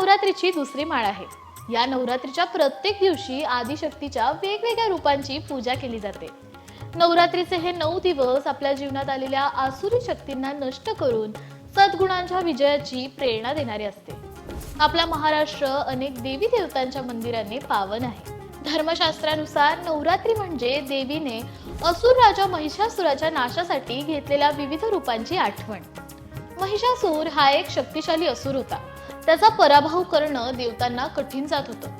नवरात्रीची दुसरी माळ आहे. या नवरात्रीच्या प्रत्येक दिवशी आदिशक्तीच्या वेगवेगळ्या रूपांची पूजा केली जाते. नवरात्रीचे हे नऊ दिवस आपल्या जीवनात आलेल्या आसुरी शक्तींना नष्ट करून सद्गुणांच्या विजयाची प्रेरणा देणारे असते. आपला महाराष्ट्र अनेक देवी देवतांच्या मंदिरांनी पावन आहे. धर्मशास्त्रानुसार नवरात्री म्हणजे देवीने असुर राजा महिषासुराच्या नाशासाठी घेतलेल्या विविध रूपांची आठवण. महिषासूर हा एक शक्तिशाली असुर होता. त्याचा पराभव करणं देवतांना कठीण जात होतं.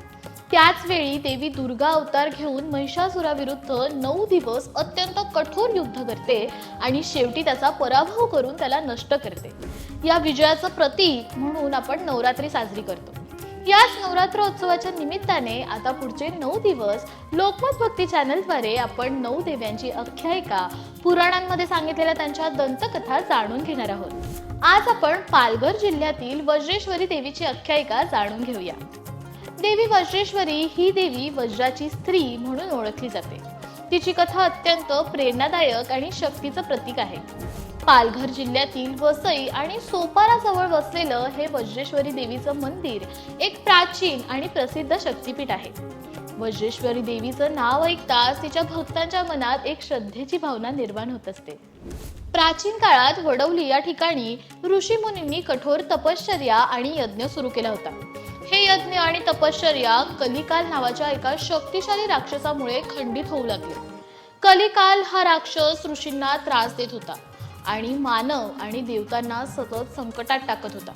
त्याच वेळी देवी दुर्गा अवतार घेऊन महिषासुराविरुद्ध नऊ दिवस अत्यंत कठोर युद्ध करते आणि शेवटी त्याचा पराभव करून त्याला नष्ट करते. या विजयाचं प्रतीक म्हणून आपण नवरात्री साजरी करतो. याच नवरात्रोत्सवाच्या निमित्ताने आता पुढचे नऊ दिवस लोकमत भक्ती चॅनलद्वारे आपण नऊ देव्यांची आख्यायिका पुराणांमध्ये सांगितलेल्या त्यांच्या दंतकथा जाणून घेणार आहोत. आज आपण पालघर जिल्ह्यातील वज्रेश्वरी देवीची आख्यायिका जाणून घेऊया. देवी वज्रेश्वरी ही देवी वज्राची स्त्री म्हणून ओळखली जाते. तिची कथा अत्यंत प्रेरणादायक आणि शक्तीचं प्रतीक आहे. पालघर जिल्ह्यातील वसई आणि सोपाराजवळ वसलेलं हे वज्रेश्वरी देवीचं मंदिर एक प्राचीन आणि प्रसिद्ध शक्तीपीठ आहे. वज्रेश्वरी देवीचं नाव ऐकताच तिच्या भक्तांच्या मनात एक श्रद्धेची भावना निर्माण होत असते. प्राचीन काळात वडवली या ठिकाणी ऋषी मुनींनी कठोर तपश्चर्या आणि यज्ञ सुरू केला होता. हे यज्ञ आणि तपश्चर्या कलिकाल नावाच्या एका शक्तिशाली राक्षसामुळे खंडित होऊ लागले. कलिकाल हा राक्षस ऋषींना त्रास देत होता आणि मानव आणि देवतांना सतत संकटात टाकत होता.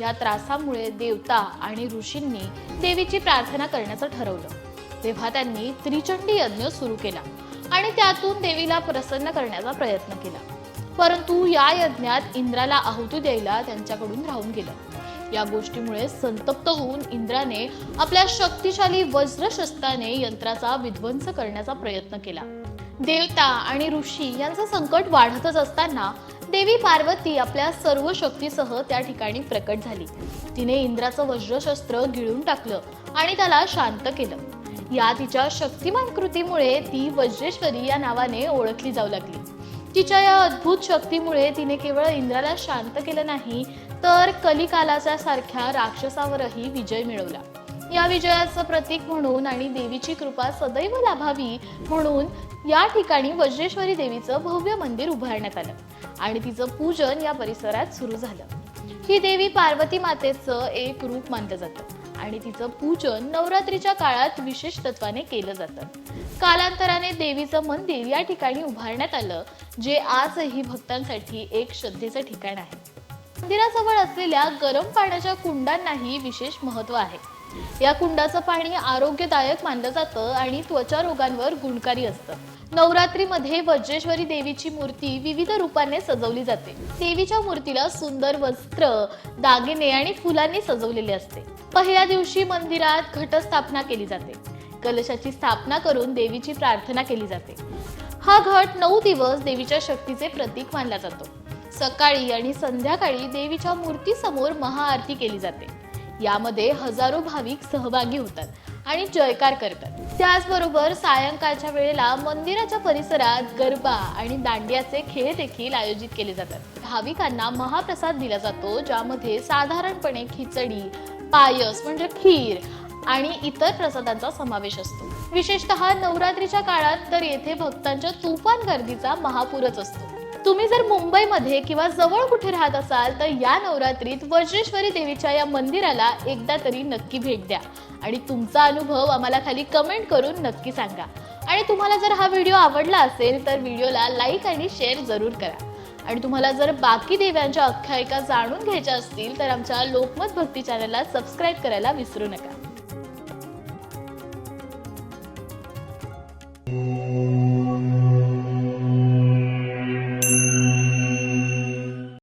या त्रासामुळे देवता आणि ऋषींनी देवीची प्रार्थना करण्याचं ठरवलं. तेव्हा त्यांनी त्रिचंडी यज्ञ सुरू केला आणि त्यातून देवीला प्रसन्न करण्याचा प्रयत्न केला. परंतु या यज्ञात इंद्राला आहुती द्यायला त्यांच्याकडून राहून गेलं. या गोष्टीमुळे संतप्त होऊन इंद्राने आपल्या शक्तिशाली वज्रशस्त्राने यंत्राचा विध्वंस करण्याचा प्रयत्न केला. देवता आणि ऋषी यांचं संकट वाढतच असताना देवी पार्वती आपल्या सर्व शक्तीसह त्या ठिकाणी प्रकट झाली. तिने इंद्राचं वज्रशस्त्र गिळून टाकलं आणि त्याला शांत केलं. या तिच्या शक्तिमान कृतीमुळे ती वज्रेश्वरी या नावाने ओळखली जाऊ लागली. तिच्या या अद्भुत शक्तीमुळे तिने केवळ इंद्राला शांत केलं नाही तर कलिकालाच्या सारख्या राक्षसावरही विजय मिळवला. या विजयाचं प्रतीक म्हणून आणि देवीची कृपा सदैव लाभावी म्हणून या ठिकाणी वज्रेश्वरी देवीचं भव्य मंदिर उभारण्यात आलं आणि तिचं पूजन या परिसरात सुरू झालं. ही देवी पार्वती मातेचं एक रूप मानलं जातं. आणि तिचं पूजन नवरात्रीच्या काळात विशेष तत्वाने केलं जातं. कालांतराने देवीचं मंदिर या ठिकाणी उभारण्यात आलं जे आजही भक्तांसाठी एक श्रद्धेचं ठिकाण आहे. मंदिराजवळ असलेल्या गरम पाण्याच्या कुंडांनाही विशेष महत्त्व आहे. या कुंडाचं पाणी आरोग्यदायक मानलं जातं आणि त्वचा रोगांवर गुणकारी असतं. नवरात्रीमध्ये वज्रेश्वरी देवीची मूर्ती विविध रूपाने सजवली जाते. देवीच्या मूर्तीला सुंदर वस्त्र दागिने आणि फुलांनी सजवलेले असते. पहिल्या दिवशी मंदिरात घटस्थापना केली जाते. कलशाची स्थापना करून देवीची प्रार्थना केली जाते. हा घट नऊ दिवस देवीच्या शक्तीचे प्रतीक मानला जातो. सकाळी आणि संध्याकाळी देवीच्या मूर्तीसमोर महाआरती केली जाते. यामध्ये हजारो भाविक सहभागी होतात आणि जयकार करतात. त्याचबरोबर सायंकाळच्या वेळेला मंदिराच्या परिसरात गरबा आणि दांडियाचे खेळ देखील आयोजित केले जातात. भाविकांना महाप्रसाद दिला जातो ज्यामध्ये साधारणपणे खिचडी पायस म्हणजे खीर आणि इतर प्रसादांचा समावेश असतो. विशेषतः नवरात्रीच्या काळात तर येथे भक्तांच्या तुफान गर्दीचा महापूरच असतो. तुम्ही जर मुंबईमध्ये किंवा जवळ कुठे राहत असाल तर या नवरात्रीत वज्रेश्वरी देवीच्या या मंदिराला एकदा तरी नक्की भेट द्या. आणि तुमचा अनुभव आम्हाला खाली कमेंट करून नक्की सांगा. आणि तुम्हाला जर हा व्हिडिओ आवडला असेल तर व्हिडिओला लाईक आणि शेअर जरूर करा. आणि तुम्हाला जर बाकी देव्यांच्या आख्यायिका जाणून घ्यायच्या असतील तर आमच्या लोकमत भक्ती चॅनलला सबस्क्राईब करायला विसरू नका.